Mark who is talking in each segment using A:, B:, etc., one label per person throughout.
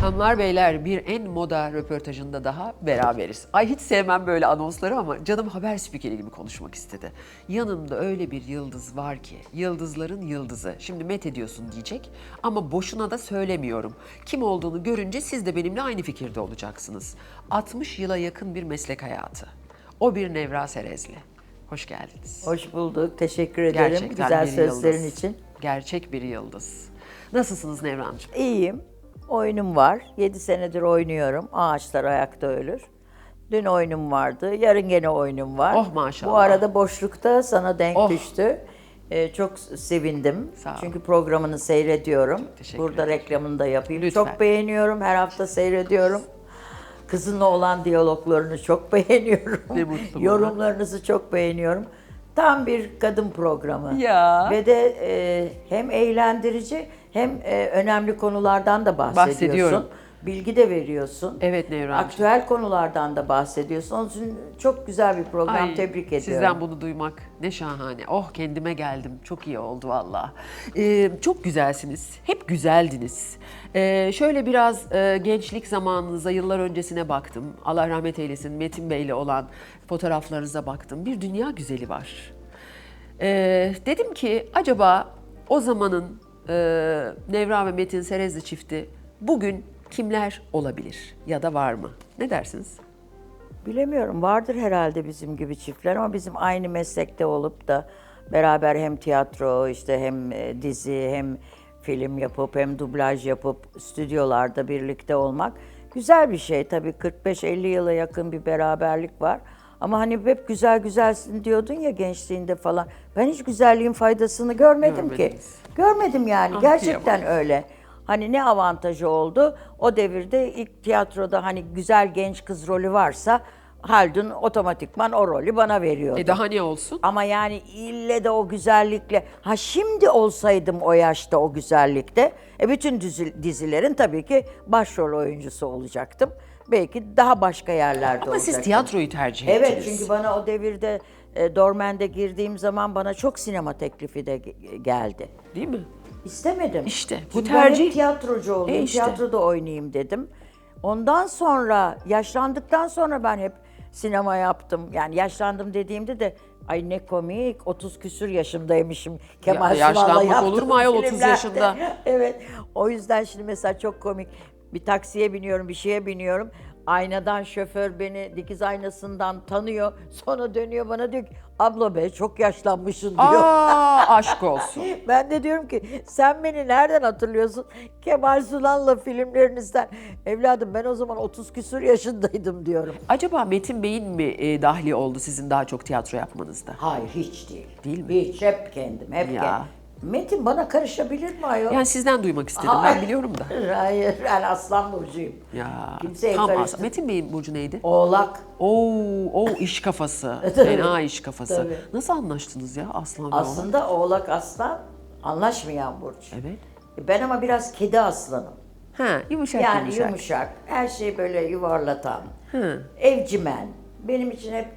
A: Hanımlar beyler bir en moda röportajında daha beraberiz. Ay hiç sevmem böyle anonsları ama canım haber spikeri gibi konuşmak istedi. Yanımda öyle bir yıldız var ki, yıldızların yıldızı. Şimdi met ediyorsun diyecek ama boşuna da söylemiyorum. Kim olduğunu görünce siz de benimle aynı fikirde olacaksınız. 60 yıla yakın bir meslek hayatı. O bir Nevra Serezli. Hoş geldiniz.
B: Hoş bulduk. Teşekkür ederim
A: Gerçekten
B: güzel
A: bir
B: sözlerin
A: yıldız.
B: için.
A: Gerçek bir yıldız. Nasılsınız Nevrancığım?
B: İyiyim. Oyunum var. 7 senedir oynuyorum. Ağaçlar ayakta ölür. Dün oyunum vardı. Yarın gene oyunum var.
A: Oh, maşallah.
B: Bu arada boşlukta sana denk
A: Oh.
B: düştü. Ee, çok sevindim.
A: Sağ ol.
B: Çünkü programını seyrediyorum.
A: Teşekkür
B: Burada reklamını da yapayım.
A: Lütfen.
B: Çok beğeniyorum. Her hafta seyrediyorum. Kızınla olan diyaloglarını çok beğeniyorum.
A: Ne mutlu.
B: Yorumlarınızı çok beğeniyorum. Tam bir kadın programı.
A: Ya.
B: Ve de e, hem eğlendirici hem e, önemli konulardan da bahsediyorsun.
A: Bahsediyorum.
B: Bilgi de veriyorsun.
A: Evet Nevrancığım.
B: Aktüel konulardan da bahsediyorsun. Onun için çok güzel bir program.
A: Ay,
B: Tebrik ediyorum.
A: Sizden bunu duymak ne şahane. Oh kendime geldim. Çok iyi oldu valla. Ee, çok güzelsiniz. Hep güzeldiniz. Ee, şöyle biraz e, gençlik zamanınıza, yıllar öncesine baktım. Allah rahmet eylesin Metin Bey'le olan fotoğraflarınıza baktım. Bir dünya güzeli var. Ee, dedim ki acaba o zamanın e, Nevra ve Metin Serezli çifti bugün kimler olabilir ya da var mı? Ne dersiniz?
B: Bilemiyorum. Vardır herhalde bizim gibi çiftler ama bizim aynı meslekte olup da beraber hem tiyatro işte hem e, dizi hem film yapıp hem dublaj yapıp stüdyolarda birlikte olmak güzel bir şey. Tabii 45-50 yıla yakın bir beraberlik var. Ama hani hep güzel güzelsin diyordun ya gençliğinde falan. Ben hiç güzelliğin faydasını görmedim ki.
A: Görmediniz.
B: Görmedim yani.
A: Ah,
B: Gerçekten öyle. Hani ne avantajı oldu? O devirde ilk tiyatroda hani güzel genç kız rolü varsa Haldun otomatikman o rolü bana veriyordu.
A: E daha ne olsun?
B: Ama yani ille de o güzellikle, ha şimdi olsaydım o yaşta o güzellikte, e bütün dizi- dizilerin tabii ki başrol oyuncusu olacaktım. Belki daha başka yerlerde
A: Ama siz
B: olacaktım.
A: tiyatroyu tercih ettiniz.
B: Evet çünkü bana o devirde e, Dormen'de girdiğim zaman bana çok sinema teklifi de ge- geldi.
A: Değil mi?
B: İstemedim.
A: İşte, bu
B: Çünkü ben hep
A: tercih-
B: tiyatrocu olayım,
A: E işte.
B: tiyatroda oynayayım dedim. Ondan sonra, yaşlandıktan sonra ben hep sinema yaptım. Yani yaşlandım dediğimde de ay ne komik 30 küsür yaşındaymışım Kemal
A: Ya, yaşlanmak olur mu ayol 30
B: filmlerde.
A: yaşında?
B: evet. O yüzden şimdi mesela çok komik. Bir taksiye biniyorum, bir şeye biniyorum. Aynadan şoför beni dikiz aynasından tanıyor. Sonra dönüyor bana diyor ki abla be çok yaşlanmışsın diyor.
A: Aa aşk olsun.
B: Ben de diyorum ki sen beni nereden hatırlıyorsun? Kemal Sunal'la filmlerinizden. Evladım ben o zaman 30 küsur yaşındaydım diyorum.
A: Acaba Metin Bey'in mi e, dahli oldu sizin daha çok tiyatro yapmanızda?
B: Hayır hiç değil.
A: Değil mi?
B: Hiç hep kendim hep
A: Ya.
B: kendim. Metin bana karışabilir mi ayol?
A: Yani sizden duymak istedim. Ben biliyorum da.
B: Hayır ben aslan burcuyum.
A: Ya
B: Kimseye
A: tam
B: karıştır-
A: as- Metin Bey'in burcu neydi?
B: Oğlak.
A: Oo, o iş kafası.
B: Tabii.
A: Fena iş kafası.
B: Tabii.
A: Nasıl anlaştınız ya Aslan ve?
B: Aslında oğlak aslan anlaşmayan burç.
A: Evet.
B: Ben ama biraz kedi aslanım.
A: Ha, yumuşak
B: Yani
A: yumuşak.
B: yumuşak. Her şeyi böyle yuvarlatan.
A: Hı.
B: Evcimen. Benim için hep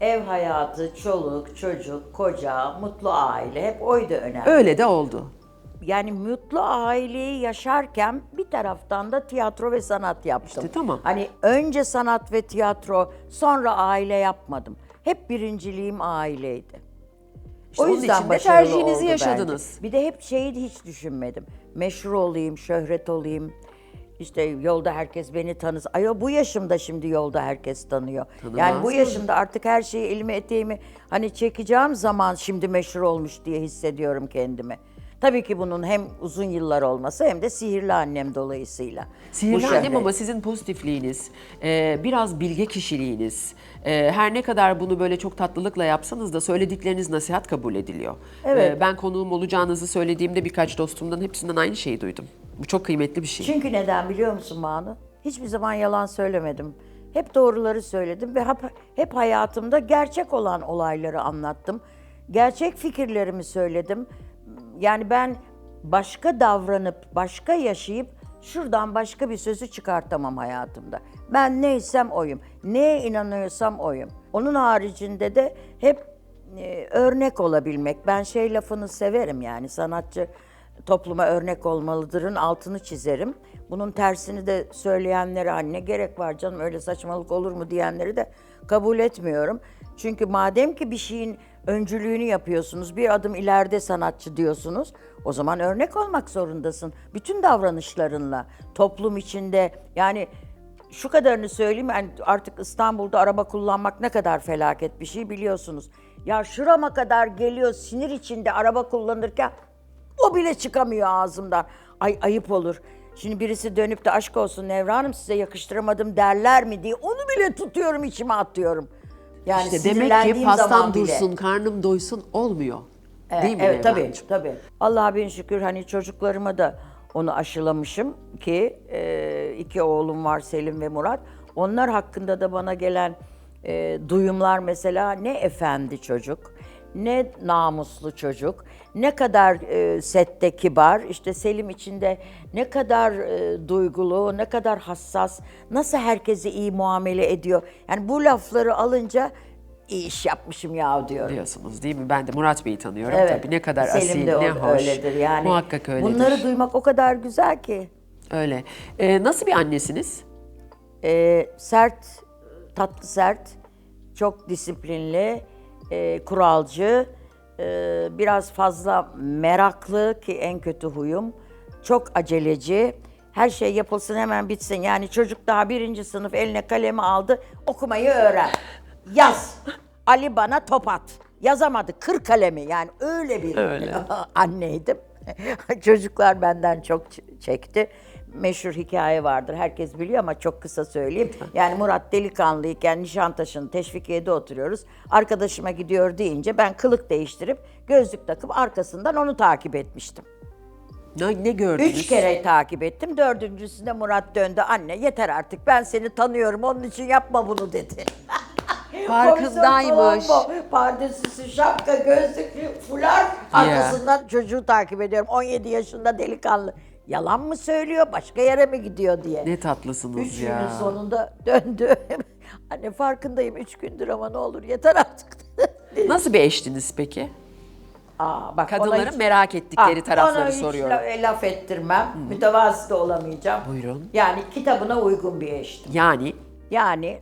B: ev hayatı, çoluk, çocuk, koca, mutlu aile hep oydu önemli.
A: Öyle de oldu.
B: Yani mutlu aileyi yaşarken bir taraftan da tiyatro ve sanat yaptım.
A: İşte tamam.
B: Hani önce sanat ve tiyatro, sonra aile yapmadım. Hep birinciliğim aileydi.
A: İşte onun için de
B: başarılı
A: tercihinizi
B: oldu
A: yaşadınız.
B: bence. Bir de hep şeyi hiç düşünmedim. Meşhur olayım, şöhret olayım. İşte yolda herkes beni tanısın. Ay bu yaşımda şimdi yolda herkes tanıyor.
A: Tanımaz
B: yani bu yaşımda artık her şeyi elime eteğimi hani çekeceğim zaman şimdi meşhur olmuş diye hissediyorum kendimi. Tabii ki bunun hem uzun yıllar olması hem de sihirli annem dolayısıyla.
A: Sihirli annem ama sizin pozitifliğiniz, e, biraz bilge kişiliğiniz, e, her ne kadar bunu böyle çok tatlılıkla yapsanız da söyledikleriniz nasihat kabul ediliyor.
B: Evet.
A: E, ben konuğum olacağınızı söylediğimde birkaç dostumdan hepsinden aynı şeyi duydum. Bu çok kıymetli bir şey.
B: Çünkü neden biliyor musun Banu? Hiçbir zaman yalan söylemedim. Hep doğruları söyledim ve hep, hep hayatımda gerçek olan olayları anlattım. Gerçek fikirlerimi söyledim. Yani ben başka davranıp, başka yaşayıp şuradan başka bir sözü çıkartamam hayatımda. Ben neysem oyum. Neye inanıyorsam oyum. Onun haricinde de hep e, örnek olabilmek. Ben şey lafını severim yani sanatçı topluma örnek olmalıdırın altını çizerim. Bunun tersini de söyleyenlere hani ne gerek var canım öyle saçmalık olur mu diyenleri de kabul etmiyorum. Çünkü madem ki bir şeyin öncülüğünü yapıyorsunuz, bir adım ileride sanatçı diyorsunuz, o zaman örnek olmak zorundasın. Bütün davranışlarınla, toplum içinde yani şu kadarını söyleyeyim yani artık İstanbul'da araba kullanmak ne kadar felaket bir şey biliyorsunuz. Ya şurama kadar geliyor sinir içinde araba kullanırken o bile çıkamıyor ağzımdan. Ay ayıp olur. Şimdi birisi dönüp de aşk olsun Nevra Hanım size yakıştıramadım derler mi diye onu bile tutuyorum içime atıyorum. Yani
A: İşte demek ki pastam
B: bile.
A: dursun, karnım doysun olmuyor. Değil mi
B: Evet tabii tabii. Allah'a bin şükür hani çocuklarıma da onu aşılamışım ki e, iki oğlum var Selim ve Murat. Onlar hakkında da bana gelen e, duyumlar mesela ne efendi çocuk, ne namuslu çocuk, ne kadar e, sette kibar, işte Selim içinde ne kadar e, duygulu, ne kadar hassas, nasıl herkese iyi muamele ediyor. Yani bu lafları alınca iyi iş yapmışım ya diyorum.
A: Diyorsunuz değil mi? Ben de Murat Bey'i tanıyorum
B: Evet.
A: tabii. Ne kadar
B: Selim
A: asil,
B: de o-
A: ne hoş.
B: öyledir yani.
A: Muhakkak öyledir.
B: Bunları duymak o kadar güzel ki.
A: Öyle. Ee, nasıl bir annesiniz?
B: Ee, sert, tatlı sert, çok disiplinli, e, kuralcı, e, biraz fazla meraklı ki en kötü huyum. Çok aceleci. Her şey yapılsın hemen bitsin. Yani çocuk daha birinci sınıf eline kalemi aldı. Okumayı öğren. Yaz. Ali bana top at. Yazamadı. Kır kalemi. Yani öyle bir
A: Öyle.
B: anneydim. Çocuklar benden çok çekti. Meşhur hikaye vardır. Herkes biliyor ama çok kısa söyleyeyim. Yani Murat delikanlıyken Nişantaşı'nın Teşvikiye'de oturuyoruz. Arkadaşıma gidiyor deyince ben kılık değiştirip gözlük takıp arkasından onu takip etmiştim.
A: Ne, ne gördünüz?
B: Üç kere takip ettim. Dördüncüsünde Murat döndü. Anne yeter artık ben seni tanıyorum onun için yapma bunu dedi.
A: Farkındaymış.
B: Pardesüsü, şapka, gözlük, fular arkasından çocuğu takip ediyorum. 17 yaşında delikanlı. Yalan mı söylüyor, başka yere mi gidiyor diye.
A: Ne tatlısınız
B: Üç günün
A: ya.
B: sonunda döndü. Anne farkındayım üç gündür ama ne olur yeter artık.
A: Nasıl bir eştiniz peki?
B: Aa, bak,
A: Kadınların
B: hiç-
A: merak ettikleri
B: Ah,
A: tarafları
B: ona hiç
A: soruyorum.
B: la- laf ettirmem. Mütevazı da olamayacağım.
A: Buyurun.
B: Yani kitabına uygun bir eştim.
A: Yani
B: Yani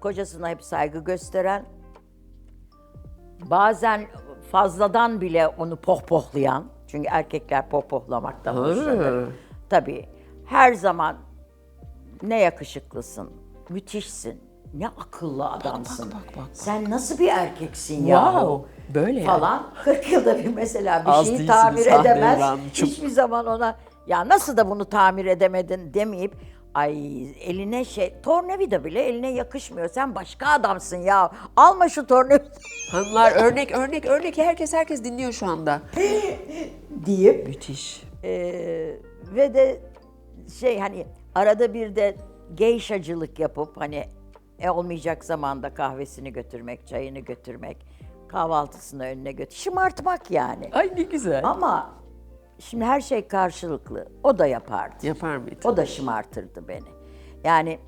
B: kocasına hep saygı gösteren, bazen fazladan bile onu pohpohlayan, çünkü erkekler pohpohlamaktan hoşlanır. Tabii her zaman ne yakışıklısın, müthişsin, ne akıllı adamsın.
A: bak, bak, bak.
B: Sen nasıl bir erkeksin ya?
A: Wow, böyle yani.
B: Falan. 40 yılda bir mesela bir
A: Az
B: şeyi tamir edemez. Hiçbir zaman ona ya nasıl da bunu tamir edemedin demeyip ay eline şey tornavida bile eline yakışmıyor. Sen başka adamsın ya. Alma şu tornavida
A: hanımlar örnek örnek örnek herkes herkes dinliyor şu anda.
B: deyip
A: Müthiş.
B: Ee, ve de şey hani arada bir de geyşacılık yapıp hani e, olmayacak zamanda kahvesini götürmek, çayını götürmek, kahvaltısını önüne götür. Şımartmak yani.
A: Ay ne güzel.
B: Ama şimdi her şey karşılıklı. O da yapardı.
A: Yapar mıydı?
B: O da şımartırdı beni. Yani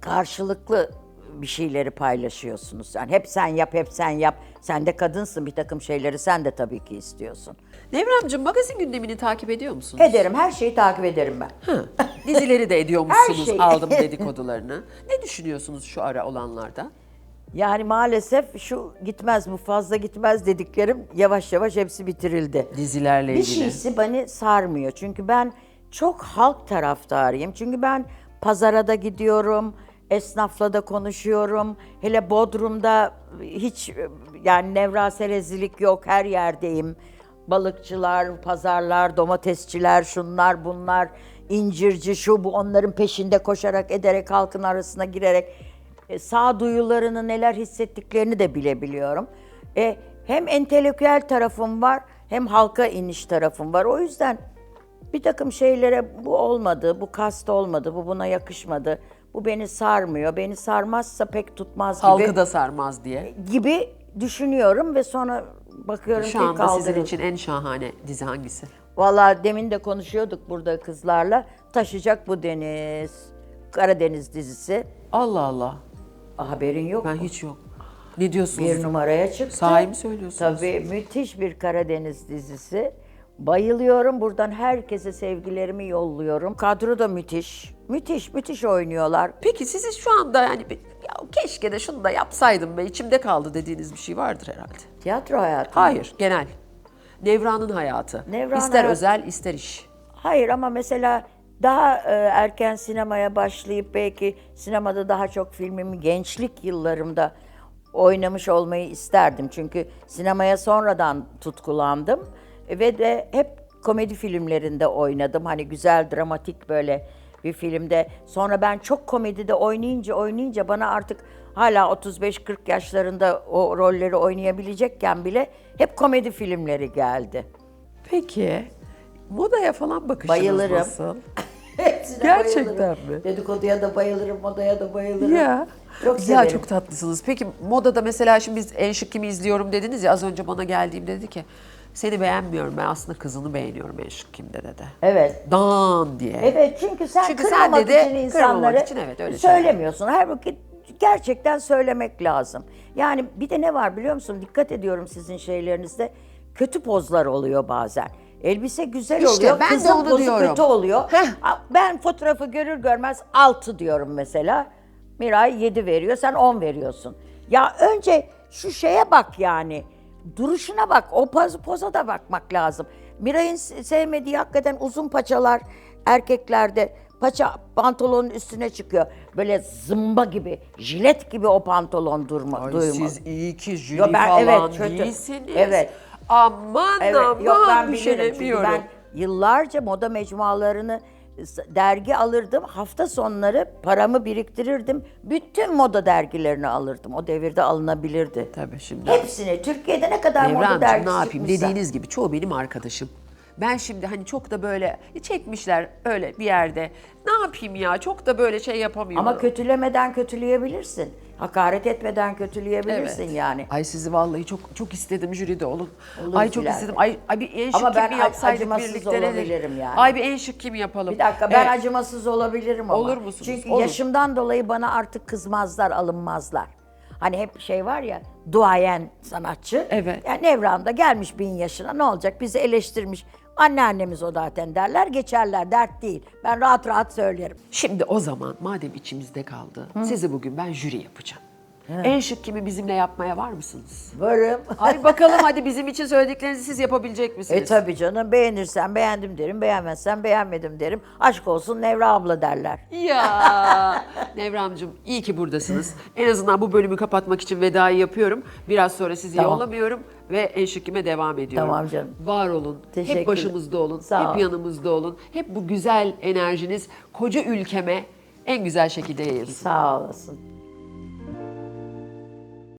B: karşılıklı bir şeyleri paylaşıyorsunuz. Yani hep sen yap, hep sen yap. Sen de kadınsın bir takım şeyleri sen de tabii ki istiyorsun.
A: Nevramcığım magazin gündemini takip ediyor musunuz?
B: Ederim, her şeyi takip ederim ben.
A: Hı. Dizileri de ediyormuşsunuz
B: şeyi.
A: aldım dedikodularını. Ne düşünüyorsunuz şu ara olanlardan?
B: Yani maalesef şu gitmez bu fazla gitmez dediklerim yavaş yavaş hepsi bitirildi.
A: Dizilerle
B: Bir
A: ilgili.
B: şeysi beni sarmıyor. Çünkü ben çok halk taraftarıyım. Çünkü ben pazara da gidiyorum, esnafla da konuşuyorum. Hele Bodrum'da hiç yani nevraselezlilik yok, her yerdeyim. Balıkçılar, pazarlar, domatesçiler, şunlar bunlar, incirci şu bu onların peşinde koşarak ederek halkın arasına girerek e, sağduyularını neler hissettiklerini de bilebiliyorum. E, hem entelektüel tarafım var hem halka iniş tarafım var. O yüzden bir takım şeylere bu olmadı, bu kast olmadı, bu buna yakışmadı, bu beni sarmıyor, beni sarmazsa pek tutmaz gibi,
A: Halkı da sarmaz diye.
B: gibi düşünüyorum ve sonra bakıyorum
A: Şu
B: ki
A: anda sizin
B: kaldırıldı.
A: için en şahane dizi hangisi?
B: Valla demin de konuşuyorduk burada kızlarla. Taşacak bu deniz. Karadeniz dizisi.
A: Allah Allah.
B: Haberin yok
A: Ben
B: mu?
A: hiç yok. Ne diyorsunuz?
B: Bir numaraya çıktı.
A: Sahi mi söylüyorsunuz?
B: Tabii müthiş bir Karadeniz dizisi. Bayılıyorum. Buradan herkese sevgilerimi yolluyorum. Kadro da müthiş. Müthiş, müthiş oynuyorlar.
A: Peki sizi şu anda yani bir- ya keşke de şunu da yapsaydım ve içimde kaldı dediğiniz bir şey vardır herhalde.
B: Tiyatro hayatı.
A: Hayır, genel. Nevran'ın hayatı.
B: Nevran
A: ister
B: hayat-
A: özel, ister iş.
B: Hayır ama mesela daha e, erken sinemaya başlayıp belki sinemada daha çok filmimi gençlik yıllarımda oynamış olmayı isterdim. Çünkü sinemaya sonradan tutkulandım ve de hep komedi filmlerinde oynadım. Hani güzel dramatik böyle bir filmde. Sonra ben çok komedide oynayınca oynayınca bana artık hala 35-40 yaşlarında o rolleri oynayabilecekken bile hep komedi filmleri geldi.
A: Peki, modaya falan bakışınız
B: Bayılırım.
A: nasıl?
B: Hepsine
A: Gerçekten
B: bayılırım.
A: mi?
B: Dedikoduya da bayılırım, modaya da bayılırım.
A: Ya.
B: Çok
A: ya
B: severim.
A: çok tatlısınız. Peki modada mesela şimdi biz En Şık Kimi izliyorum dediniz ya az önce bana geldiğimde dedi ki seni beğenmiyorum ben aslında kızını beğeniyorum En Şık Kim'de dedi.
B: Evet.
A: Dan diye.
B: Evet çünkü sen
A: Çünkü sen
B: kırmamak
A: dedi,
B: için insanları
A: için evet, öyle
B: söylemiyorsun. Halbuki gerçekten söylemek lazım. Yani bir de ne var biliyor musun? Dikkat ediyorum sizin şeylerinizde. Kötü pozlar oluyor bazen. Elbise güzel
A: İşte
B: oluyor,
A: ben de
B: kızın
A: onu
B: pozu
A: diyorum.
B: kötü oluyor.
A: Heh.
B: Ben fotoğrafı görür görmez 6 diyorum mesela. Miray 7 veriyor, sen 10 veriyorsun. Ya önce şu şeye bak yani. Duruşuna bak, o poz, poza da bakmak lazım. Miray'ın se- sevmediği hakikaten uzun paçalar erkeklerde paça pantolonun üstüne çıkıyor. Böyle zımba gibi, jilet gibi o pantolon durma,
A: Ay
B: duyma.
A: siz iyi ki jüri
B: Yo, ben-
A: falan
B: evet, kötü.
A: değilsiniz.
B: Evet.
A: Aman
B: Evet,
A: aman
B: yok ben
A: bir şey
B: bilirim çünkü ben yıllarca moda mecmualarını dergi alırdım. Hafta sonları paramı biriktirirdim. Bütün moda dergilerini alırdım. O devirde alınabilirdi.
A: Tabii şimdi.
B: Hepsini. Türkiye'de ne kadar moda
A: Nevrancığım
B: dergisi
A: ne yapayım
B: çıkmışsa.
A: dediğiniz gibi çoğu benim arkadaşım. Ben şimdi hani çok da böyle çekmişler öyle bir yerde. Ne yapayım ya çok da böyle şey yapamıyorum.
B: Ama kötülemeden kötüleyebilirsin. Hakaret etmeden kötüleyebilirsin yani.
A: Ay sizi vallahi çok çok istedim jüride olun.
B: Olur
A: ay çok istedim. Ay, ay bir en şık
B: Ama ben
A: kim yapsaydık
B: acımasız
A: birlikte
B: olabilirim yani.
A: Ay bir en şık kim yapalım?
B: Bir dakika ben
A: Evet.
B: acımasız olabilirim ama.
A: Olur musunuz?
B: Çünkü
A: Olur.
B: yaşımdan dolayı bana artık kızmazlar, alınmazlar. Hani hep şey var ya, duayen sanatçı.
A: Evet.
B: Yani Nevran da gelmiş bin yaşına ne olacak bizi eleştirmiş. Anneannemiz o zaten derler, geçerler, dert değil. Ben rahat rahat söylerim.
A: Şimdi o zaman madem içimizde kaldı sizi bugün ben jüri yapacağım. En şık kimi bizimle yapmaya var mısınız?
B: Varım.
A: Ay bakalım hadi bizim için söylediklerinizi siz yapabilecek misiniz?
B: E tabii canım beğenirsen beğendim derim, beğenmezsen beğenmedim derim. Aşk olsun Nevra abla derler.
A: Ya Nevramcığım iyi ki buradasınız. En azından bu bölümü kapatmak için vedayı yapıyorum. Biraz sonra sizi
B: Tamam.
A: yollamıyorum ve en şıkkime devam ediyorum.
B: Tamam canım.
A: Var olun. Hep başımızda olun.
B: Sağ
A: hep
B: ol.
A: yanımızda olun. Hep bu güzel enerjiniz koca ülkeme en güzel şekilde yayılsın.
B: Sağ olasın.